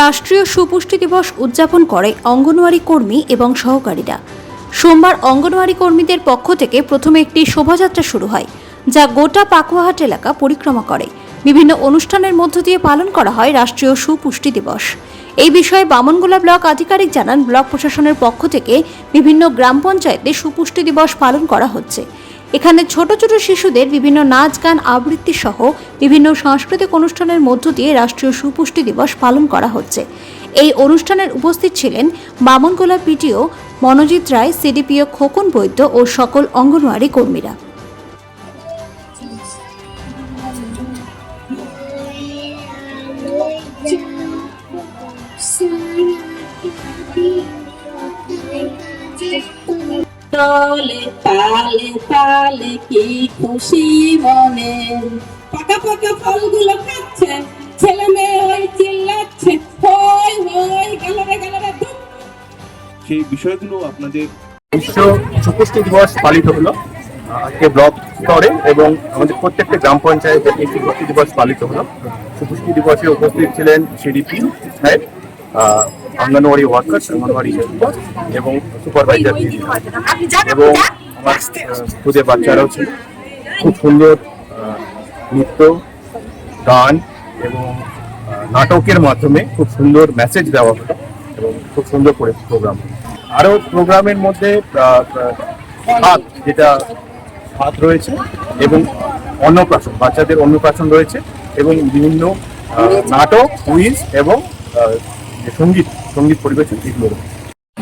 রাষ্ট্রীয় সুপুষ্টি দিবস উদযাপন করে অঙ্গনওয়াড়ি কর্মী এবং সহকারীরা। সোমবার অঙ্গনওয়াড়ি কর্মীদের পক্ষ থেকে প্রথমে একটি শোভাযাত্রা শুরু হয়, যা গোটা পাকুয়াহাট এলাকা পরিক্রমা করে। বিভিন্ন অনুষ্ঠানের মধ্য দিয়ে পালন করা হয় রাষ্ট্রীয় সুপুষ্টি দিবস। এই বিষয়ে বামনগোলা ব্লক আধিকারিক জানান, ব্লক প্রশাসনের পক্ষ থেকে বিভিন্ন গ্রাম পঞ্চায়েতে সুপুষ্টি দিবস পালন করা হচ্ছে। এখানে ছোট ছোট শিশুদের বিভিন্ন নাচ, গান, আবৃত্তি সহ বিভিন্ন সাংস্কৃতিক অনুষ্ঠানের মধ্য দিয়ে রাষ্ট্রীয় সুপুষ্টি দিবস পালন করা হচ্ছে। এই অনুষ্ঠানের উপস্থিত ছিলেন বামনগোলা পিটিও মনোজিৎ রায়, সিডিপিও খোকন বৈদ্য ও সকল অঙ্গনওয়াড়ি কর্মীরা। তলে তালে তালে কি খুশি মনে? পাকা পাকা ফলগুলো খাচ্ছে ছেলে মেয়ে ওই চিল্লাচ্ছে হই হই গেল রে গেল রে সেই বিষয়গুলো আপনাদের বিশ্ব সুপুষ্টি দিবস পালিত হলো আজকে ব্লক স্তরে এবং আমাদের প্রত্যেকটা গ্রাম পঞ্চায়েতে এই সুপুষ্টি দিবস পালিত হলো। সুপুষ্টি দিবসে উপস্থিত ছিলেন সিডিপি সাহেব ah, anganwadi workers anganwadi helper এবং সুপারভাইজার এবং আমার খুদের বাচ্চারাও ছিল। খুব সুন্দর নৃত্য গান এবং নাটকের মাধ্যমে খুব সুন্দর মেসেজ দেওয়া হলো এবং খুব সুন্দর করে প্রোগ্রাম আরও প্রোগ্রামের মধ্যে আহ, যেটা ভাত রয়েছে এবং অন্নপ্রাশন বাচ্চাদের অন্নপ্রাশন রয়েছে এবং বিভিন্ন নাটক কুইজ এবং যে সংগীত সংগীত পরিবেশন এগুলো।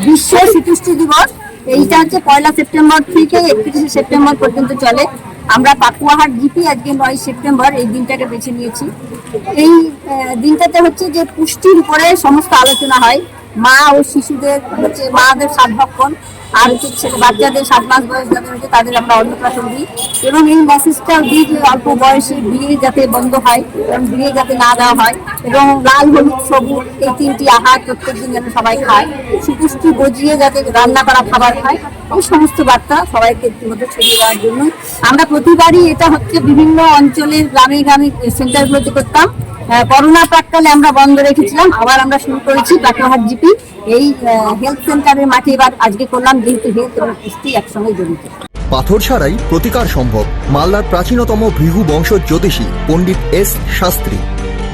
বিশ্ব শিশুষ্টি দিবস, এইটা হচ্ছে পয়লা সেপ্টেম্বর থেকে একত্রিশে সেপ্টেম্বর পর্যন্ত চলে। আমরা পাকুয়াহাট জিপি আজকে নয় সেপ্টেম্বর এই দিনটাকে বেছে নিয়েছি। এই দিনটাতে হচ্ছে যে পুষ্টির উপরে সমস্ত আলোচনা হয়। মা ও শিশুদের, হচ্ছে মাদের সাত ভক্ষণ। আর হচ্ছে বাচ্চাদের সাত মাস বয়স যাদের তাদের আমরা অন্নপ্রাশন দিই। এবং এই মেসেজটা দিই যে অল্প বয়সে বিয়ে যাতে বন্ধ হয়, এবং বিয়ে যাতে না দেওয়া হয়, এবং লাল, হলুদ, সবুজ, এই তিনটি আহার প্রত্যেকদিন যেন সবাই খায়। সুপুষ্টি গজিয়ে যাতে রান্না করা খাবার খায় এই সমস্ত বার্তা সবাইকে মধ্যে ছড়িয়ে দেওয়ার জন্য। আমরা প্রতিবারই এটা হচ্ছে বিভিন্ন অঞ্চলের গ্রামে গ্রামে সেন্টারগুলোতে করতাম। করোনা প্রাককালে আমরা বন্ধ রেখেছিলাম, আবার আমরা শুরু করেছি পাটুহাট জিপি। এই হেলথ সেন্টারের মাঠে এবার আজকে করলাম যেহেতু হেলথ এবং পুষ্টি একসঙ্গে জড়িত। পাথর ছাড়াই প্রতিকার সম্ভব মালদার প্রাচীনতম ভৃগু বংশ জ্যোতিষী পণ্ডিত এস শাস্ত্রী।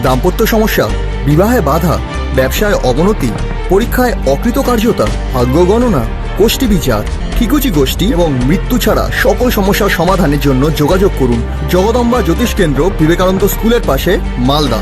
দাম্পত্য সমস্যা, বিবাহে বাধা, ব্যবসায় অবনতি, পরীক্ষায় অকৃতকার্যতা, ভাগ্য গণনা গোষ্ঠী বিচার, ঠিকুচি গোষ্ঠী এবং মৃত্যু ছাড়া সকল সমস্যার সমাধানের জন্য যোগাযোগ করুন জগদম্বা জ্যোতিষ কেন্দ্র বিবেকানন্দ স্কুলের পাশে, Malda.